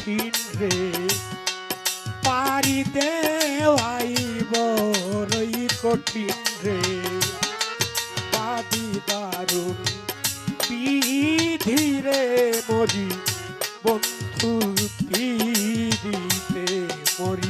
কঠিন রে। পারি দেওয়াই রই কঠিন রে। পাদি দারুণ বিধি রে মরি, বন্ধু পিড়িতে মরি।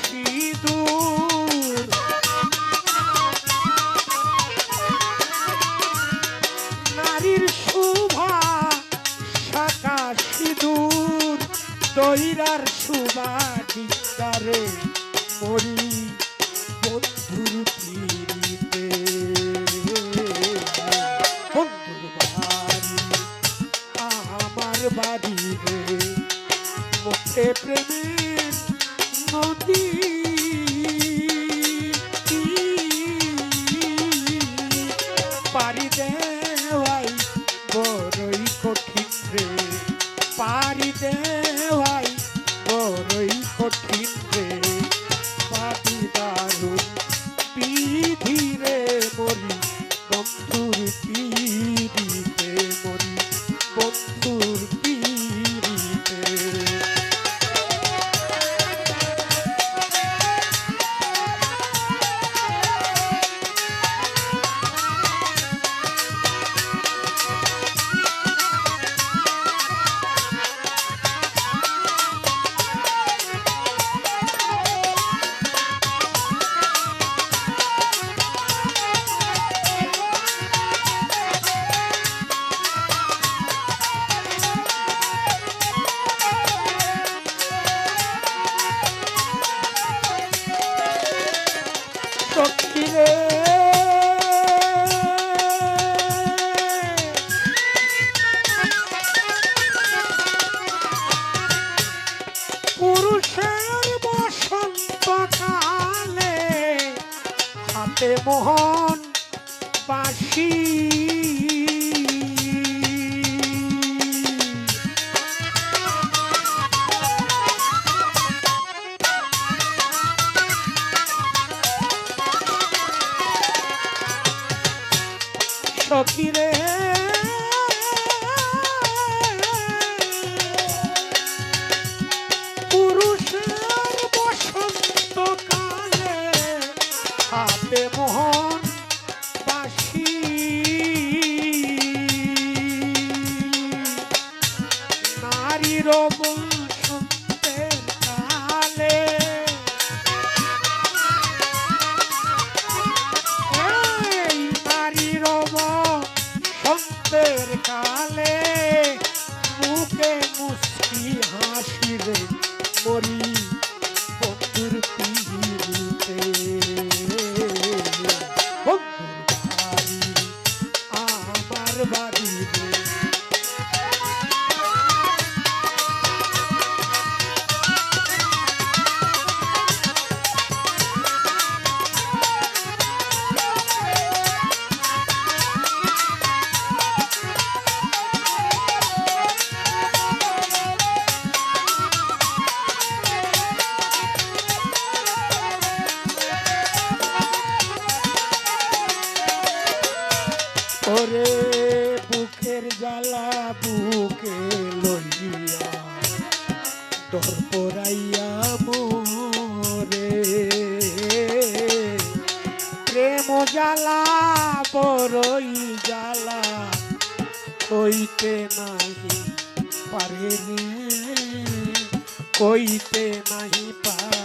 সিঁদুর নারীর শোভা শাখা সিঁদুর দৈরার শোভা মরি तारू সখিরে পুরুষের বসন্ত কালে হাতে মোহন বাসি নারীর বসন্তের বসন্তের কালে মুখে মুস্কি হাসি রে মরি লইয়া তোর পরাইয়া মোরে। প্রেম জ্বালা বড়ই জ্বালা কইতে নাহি পারে কইতে নাহি পারে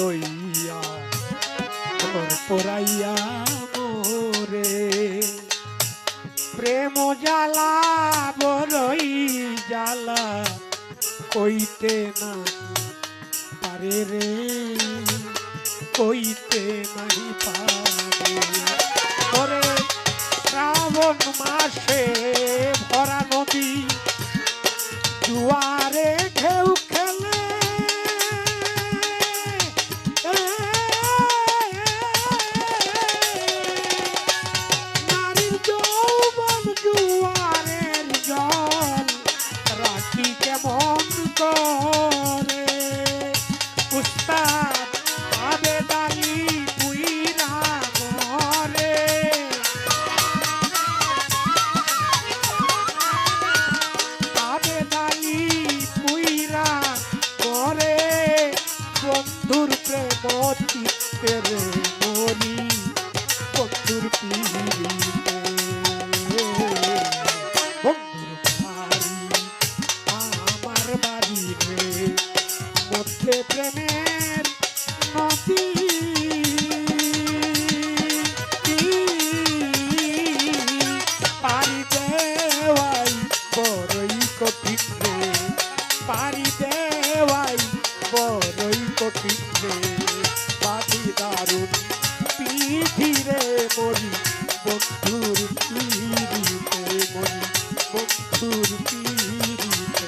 লইয়া পরাইয়া মোরে প্রেম জ্বালা বড়ই জ্বালা কইতে না পারে রে কইতে নাহি পারে ওরে শ্রাবণ মাসে ভরা নদী জুয়ারে বন্ধুর পিড়িতে বন্ধুর পিড়িতে